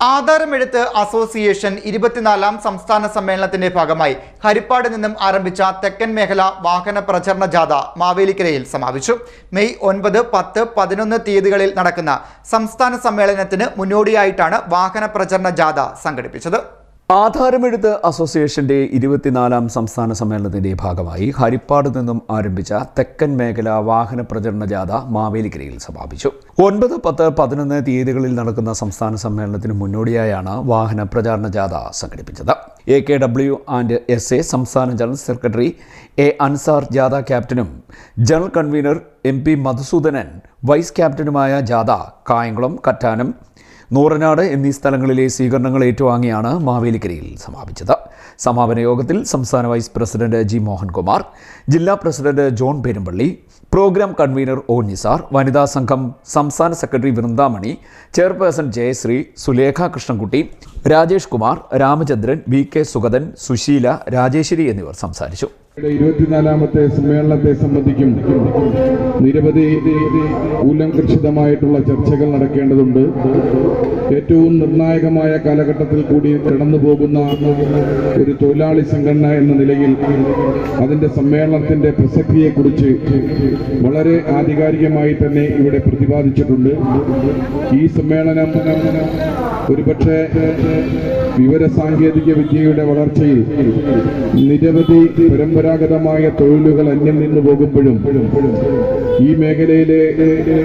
ആധാരമെഴുത്ത് association ഇരുപത്തിനാലാം സംസ്ഥാന സമ്മേളനത്തിന്റെ ഭാഗമായി ഹരിപ്പാട് നിന്നും ആരംഭിച്ച തെക്കൻ മേഖല വാഹന പ്രചരണ ജാഥ മാവേലിക്കരയിൽ സമാപിച്ചു. മെയ് ഒൻപത് പത്ത് പതിനൊന്ന് തീയതികളിൽ നടക്കുന്ന സംസ്ഥാന സമ്മേളനത്തിന് മുന്നോടിയായിട്ടാണ് വാഹന പ്രചരണ ജാഥ സംഘടിപ്പിച്ചത്. ആധാരമെഴുത്ത് അസോസിയേഷന്റെ ഇരുപത്തിനാലാം സംസ്ഥാന സമ്മേളനത്തിന്റെ ഭാഗമായി ഹരിപ്പാട് നിന്നും ആരംഭിച്ച തെക്കൻ മേഖല വാഹന പ്രചരണ ജാഥ മാവേലിക്കരയിൽ സമാപിച്ചു. ഒൻപത് പത്ത് പതിനൊന്ന് തീയതികളിൽ നടക്കുന്ന സംസ്ഥാന സമ്മേളനത്തിന് മുന്നോടിയായാണ് വാഹന പ്രചാരണ ജാഥ സംഘടിപ്പിച്ചത്. A K W and S A സംസ്ഥാന ജനറൽ സെക്രട്ടറി എ അൻസാർ ജാഥ ക്യാപ്റ്റനും general convener M P Madhusoodanan vice ക്യാപ്റ്റനുമായ ജാഥ കായംകുളം കറ്റാനം നൂറനാട് എന്നീ സ്ഥലങ്ങളിലെ സ്വീകരണങ്ങൾ ഏറ്റുവാങ്ങിയാണ് മാവേലിക്കരയിൽ സമാപിച്ചത്. സമാപന യോഗത്തിൽ സംസ്ഥാന വൈസ് പ്രസിഡന്റ് ജി മോഹൻകുമാർ ജില്ലാ president John Perumbally programme convener O Nisar വനിതാ സംഘം സംസ്ഥാന secretary Vrindamani chairperson Jayasree Sulekha Krishnankutty Rajesh Kumar Ramachandran V K Sugathan Susheela Rajeswari എന്നിവർ സംസാരിച്ചു. ഇരുപത്തിനാലാമത്തെ സമ്മേളനത്തെ സംബന്ധിക്കും നിരവധി ഉലംകൃഷിതമായിട്ടുള്ള ചർച്ചകൾ നടക്കേണ്ടതുണ്ട്. ഏറ്റവും നിർണായകമായ കാലഘട്ടത്തിൽ കൂടി കടന്നു പോകുന്ന ഒരു തൊഴിലാളി സംഘടന എന്ന നിലയിൽ അതിന്റെ സമ്മേളനത്തിന്റെ പ്രസക്തിയെക്കുറിച്ച് വളരെ ആധികാരികമായി തന്നെ ഇവിടെ പ്രതിപാദിച്ചിട്ടുണ്ട്. ഈ സമ്മേളനം ഒരുപക്ഷെ വിവര സാങ്കേതിക വിദ്യയുടെ വളർച്ചയിൽ നിരവധി പരമ്പരാഗതമായ തൊഴിലുകൾ അന്യം നിന്ന് പോകുമ്പോഴും ഈ മേഖലയിലെ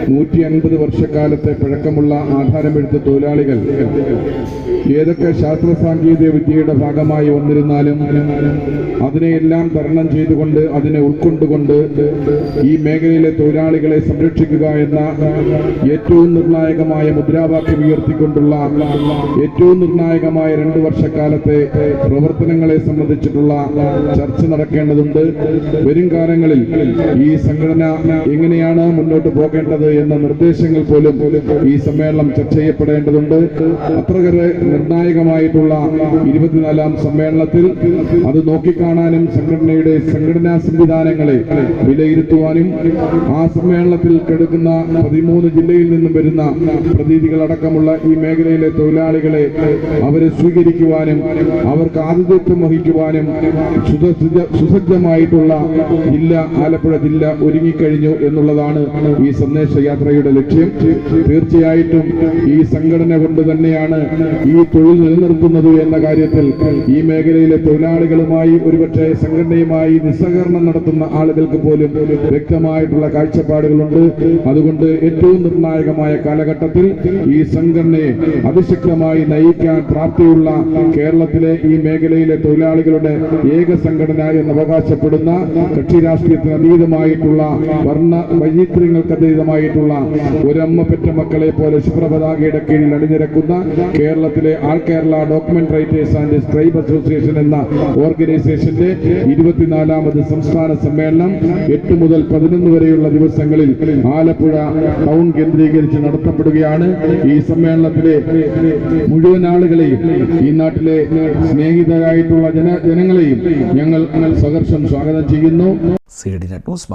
നൂറ്റി അൻപത് വർഷക്കാലത്തെ പഴക്കമുള്ള ആധാരമെടുത്ത തൊഴിലാളികൾ ഏതൊക്കെ ശാസ്ത്ര സാങ്കേതിക വിദ്യയുടെ ഭാഗമായി വന്നിരുന്നാലും അതിനെയെല്ലാം തരണം ചെയ്തുകൊണ്ട് അതിനെ ഉൾക്കൊണ്ടുകൊണ്ട് ഈ മേഖലയിലെ തൊഴിലാളികളെ സംരക്ഷിക്കുക എന്ന ഏറ്റവും നിർണായകമായ മുദ്രാവാക്യം ഉയർത്തിക്കൊണ്ടുള്ള ഏറ്റവും നിർണായകമായ രണ്ടു വർഷക്കാലത്തെ പ്രവർത്തനങ്ങളെ സംബന്ധിച്ചിട്ടുള്ള ചർച്ച നടക്കേണ്ടതുണ്ട്. വരും കാലങ്ങളിൽ ഈ സംഘടന എങ്ങനെയാണ് മുന്നോട്ട് പോകേണ്ടത് എന്ന നിർദ്ദേശങ്ങൾ പോലും ഈ സമ്മേളനം ചർച്ച ചെയ്യപ്പെടേണ്ടതുണ്ട്. അത്രകരെ നിർണായകമായിട്ടുള്ള ഇരുപത്തിനാലാം സമ്മേളനത്തിൽ അത് നോക്കിക്കാണാനും സംഘടനയുടെ സംഘടനാ സംവിധാനങ്ങളെ വിലയിരുത്തുവാനും ആ സമ്മേളനത്തിൽ കെടുക്കുന്ന പതിമൂന്ന് ജില്ലയിൽ നിന്നും വരുന്ന പ്രതിനിധികളടക്കമുള്ള ഈ മേഖലയിലെ തൊഴിലാളികളെ അവരെ സ്വീകരിക്കുവാനും അവർക്ക് ആതിഥ്യത്വം വഹിക്കുവാനും സുസജ്ജ- സുസജ്ജമായിട്ടുള്ള ജില്ല ആലപ്പുഴ ജില്ല ഒരുങ്ങിക്കഴിഞ്ഞു എന്നുള്ളതാണ് ഈ സന്ദേശയാത്രയുടെ ലക്ഷ്യം. തീർച്ചയായിട്ടും ഈ സംഘടന കൊണ്ട് തന്നെയാണ് ഈ തൊഴിൽ നിലനിർത്തുന്നത് എന്ന കാര്യത്തിൽ ഈ മേഖലയിലെ തൊഴിലാളികളുമായി ഒരുപക്ഷെ സംഘടനയുമായി നിസ്സഹകരണം നടത്തുന്ന ആളുകൾക്ക് പോലും വ്യക്തമായിട്ടുള്ള കാഴ്ചപ്പാടുകളുണ്ട്. അതുകൊണ്ട് ഏറ്റവും നിർണായകമായ കാലഘട്ടത്തിൽ ഈ സംഘടനയെ അതിശക്തമായി നയിക്കാൻ പ്രാപ്തിയുള്ള കേരളത്തിലെ ഈ മേഖലയിലെ തൊഴിലാളികളുടെ ഏക സംഘടന എന്ന് അവകാശപ്പെടുന്ന കക്ഷി രാഷ്ട്രീയത്തിന് അതീതമായിട്ടുള്ള വർണ വൈചിത്ര്യങ്ങൾക്ക് അതീതമായിട്ടുള്ള ഒരമ്മ പെറ്റ മക്കളെ പോലെ ശുഭ്രപതാകയുടെ കീഴിൽ അണിനിരക്കുന്ന കേരളത്തിലെ all Kerala document writers and scribe association എന്ന ഓർഗനൈസേഷന്റെ ഇരുപത്തിനാലാമത് സംസ്ഥാന സമ്മേളനം എട്ട് മുതൽ പതിനൊന്ന് വരെയുള്ള ദിവസങ്ങളിൽ ആലപ്പുഴ ടൗൺ കേന്ദ്രീകരിച്ച് നടത്തപ്പെടുകയാണ്. ഈ സമ്മേളനത്തിലെ മുഴുവൻ ആളുകളെയും ഈ നാട്ടിലെ സ്നേഹിതരായിട്ടുള്ള ജന ജനങ്ങളെയും ഞങ്ങൾ സഹർഷം സ്വാഗതം ചെയ്യുന്നു. ന്യൂസ്